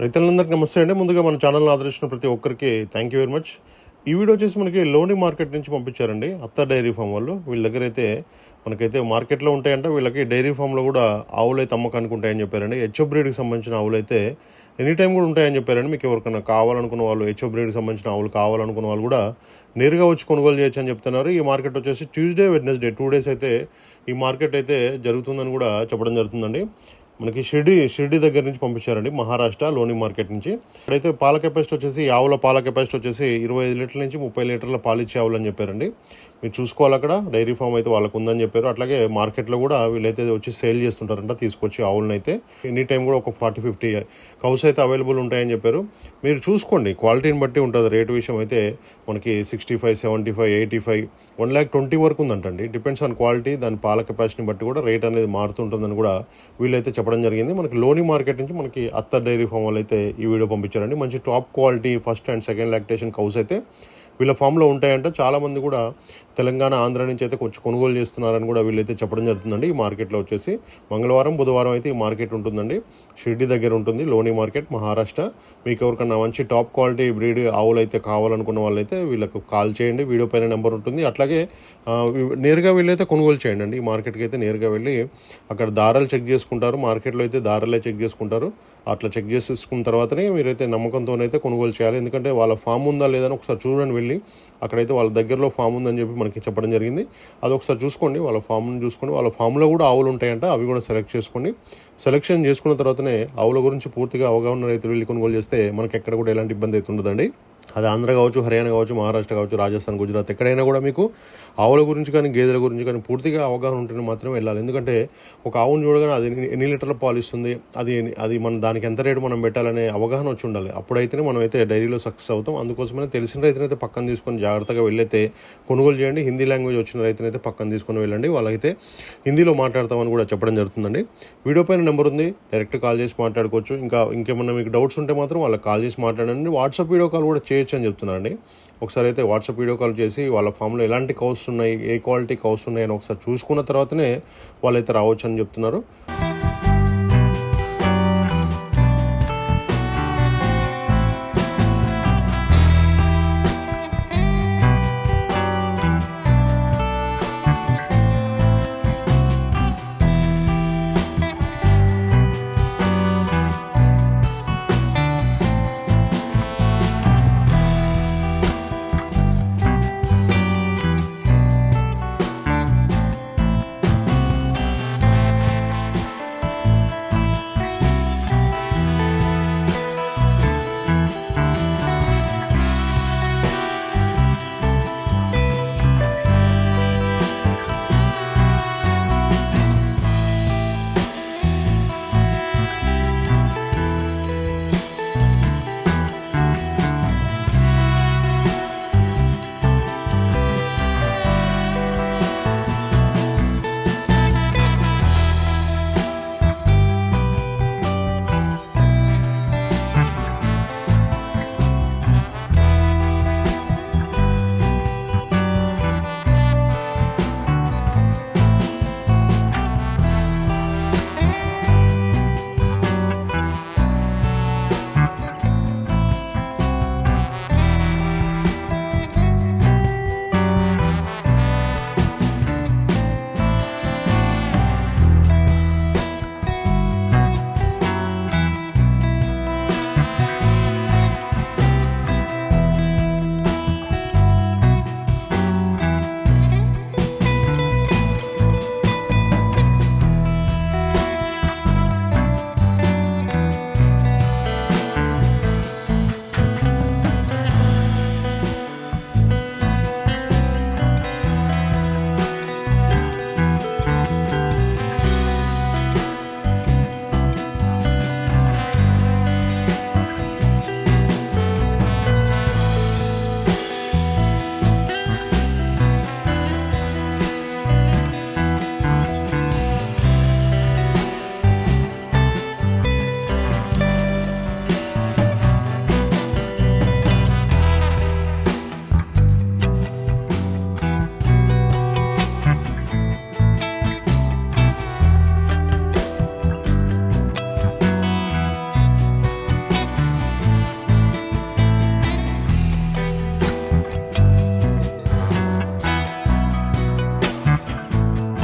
రైతులందరికీ నమస్తే అండి. ముందుగా మన ఛానల్ని ఆదరించిన ప్రతి ఒక్కరికి థ్యాంక్ యూ వెరీ మచ్ ఈ వీడియో వచ్చేసి మనకి లోని మార్కెట్ నుంచి పంపించారండి. అత్త డైరీ ఫామ్ వాళ్ళు. వీళ్ళ దగ్గర అయితే మనకైతే మార్కెట్లో ఉంటాయంట. వీళ్ళకి డైరీ ఫామ్లో కూడా ఆవులు అయితే అమ్మకానికి ఉంటాయని చెప్పారండి హెచ్ఓ బ్రీడ్కి సంబంధించిన ఆవులు అయితే ఎనీ టైం కూడా ఉంటాయని చెప్పారండి. మీకు ఎవరికైనా కావాలనుకున్న వాళ్ళు హెచ్ఓ బ్రీడ్కి సంబంధించిన ఆవులు కావాలనుకున్న వాళ్ళు కూడా నేరుగా వచ్చి కొనుగోలు చేయొచ్చు అని చెప్తున్నారు. ఈ మార్కెట్ వచ్చేసి ట్యూస్డే వెడ్నెస్డే టూ డేస్ అయితే ఈ మార్కెట్ అయితే జరుగుతుందని కూడా చెప్పడం జరుగుతుందండి. మనకి షిర్డి షిర్డి దగ్గర నుంచి పంపించారండి మహారాష్ట్ర లోని మార్కెట్ నుంచి. ఇక్కడైతే పాల కెపాసిటీ వచ్చేసి ఆవుల పాల కెపాసిటీ వచ్చేసి ఇరవై ఐదు లీటర్ల నుంచి ముప్పై లీటర్ల పాలిచ్చే ఆవులు అని చెప్పారండి. మీరు చూసుకోవాలి అక్కడ. డైరీ ఫామ్ అయితే వాళ్ళకు ఉందని చెప్పారు. అట్లాగే మార్కెట్లో కూడా వీళ్ళైతే వచ్చి సేల్ చేస్తుంటారంట తీసుకొచ్చి ఆవులను అయితే ఎనీ టైం కూడా ఒక ఫార్టీ ఫిఫ్టీ కౌస్ అయితే అవైలబుల్ ఉంటాయని చెప్పారు. మీరు చూసుకోండి క్వాలిటీని బట్టి ఉంటుంది. రేటు విషయం అయితే మనకి sixty five seventy five eighty five one lakh twenty వరకు ఉందంటండి. డిపెండ్స్ ఆన్ క్వాలిటీ దాని పాల కెపాసిటీని బట్టి కూడా రేట్ అనేది మారుతుంటుందని కూడా వీళ్ళైతే చెప్పడం జరిగింది. మనకి లోని మార్కెట్ నుంచి మనకి అత్త డైరీ ఫామ్ వాళ్ళు అయితే ఈ వీడియో పంపించారండి. మంచి top quality first and second lactation cows అయితే వీళ్ళ ఫామ్లో ఉంటాయంట చాలామంది కూడా తెలంగాణ ఆంధ్ర నుంచి అయితే కొంచెం కొనుగోలు చేస్తున్నారని కూడా వీళ్ళైతే చెప్పడం జరుగుతుందండి. ఈ మార్కెట్లో వచ్చేసి మంగళవారం బుధవారం అయితే ఈ మార్కెట్ ఉంటుందండి. షిర్డి దగ్గర ఉంటుంది లోని మార్కెట్ మహారాష్ట్ర. మీకు ఎవరికన్నా మంచి టాప్ క్వాలిటీ బ్రీడ్ ఆవులు అయితే కావాలనుకున్న వాళ్ళైతే వీళ్ళకు కాల్ చేయండి. వీడియో పైన నెంబర్ ఉంటుంది. అట్లాగే నేరుగా వీళ్ళైతే కొనుగోలు చేయండి అండి. ఈ మార్కెట్కి అయితే నేరుగా వెళ్ళి అక్కడ దారాలు చెక్ చేసుకుంటారు. మార్కెట్లో అయితే దారాలే చెక్ చేసుకుంటారు. అట్లా చెక్ చేసుకున్న తర్వాతనే మీరైతే నమ్మకంతోనైతే కొనుగోలు చేయాలి. ఎందుకంటే వాళ్ళ ఫామ్ ఉందా లేదని ఒకసారి చూడండి వెళ్ళి. అక్కడైతే వాళ్ళ దగ్గరలో ఫామ్ ఉందని చెప్పి మనకి చెప్పడం జరిగింది. అది ఒకసారి చూసుకోండి. వాళ్ళ ఫామ్ని చూసుకోండి వాళ్ళ ఫామ్లో కూడా ఆవులు ఉంటాయంట అవి కూడా సెలెక్ట్ చేసుకోండి సెలెక్షన్ చేసుకున్న తర్వాతనే ఆవుల గురించి పూర్తిగా అవగాహన రైతులు వెళ్ళి కొనుగోలు చేస్తే మనకి ఎక్కడ కూడా ఎలాంటి ఇబ్బంది అయితే ఉండదండి. అది ఆంధ్ర కావచ్చు హర్యానా కావచ్చు మహారాష్ట్ర కావచ్చు రాజస్థాన్ గుజరాత్ ఎక్కడైనా కూడా మీకు ఆవుల గురించి కానీ గేదెల గురించి కానీ పూర్తిగా అవగాహన ఉంటేనే మాత్రమే వెళ్ళాలి. ఎందుకంటే ఒక ఆవును చూడగానే అది ఎన్ని- లీటర్ల పాలు ఇస్తుంది? అది అది మనం దానికి ఎంత రేటు మనం పెట్టాలనే అవగాహన వచ్చి ఉండాలి. అప్పుడైతేనే మనం అయితే డైరీలో సక్సెస్ అవుతాం. అందుకోసమే తెలిసిన రైతునైతే పక్కన తీసుకొని జాగ్రత్తగా వెళ్ళైతే కొనుగోలు చేయండి. హిందీ లాంగ్వేజ్ వచ్చిన రైతునైతే పక్కన తీసుకొని వెళ్ళండి. వాళ్ళైతే హిందీలో మాట్లాడతామని కూడా చెప్పడం జరుగుతుందండి. వీడియో పైన నెంబర్ ఉంది. డైరెక్ట్ కాల్ చేసి మాట్లాడుకోవచ్చు. ఇంకా ఇంకేమన్నా మీకు డౌట్స్ ఉంటే మాత్రం వాళ్ళకి కాల్ చేసి మాట్లాడండి. వాట్సాప్ వీడియో కాల్ కూడా చేయొచ్చు అని చెప్తున్నానండి ఒకసారి అయితే వాట్సాప్ వీడియో కాల్ చేసి వాళ్ళ ఫామ్లో ఎలాంటి కౌస్ ఉన్నాయి ఏ క్వాలిటీ కౌస్ ఉన్నాయి అని ఒకసారి చూసుకున్న తర్వాతనే వాళ్ళైతే రావచ్చు అని చెప్తున్నారు.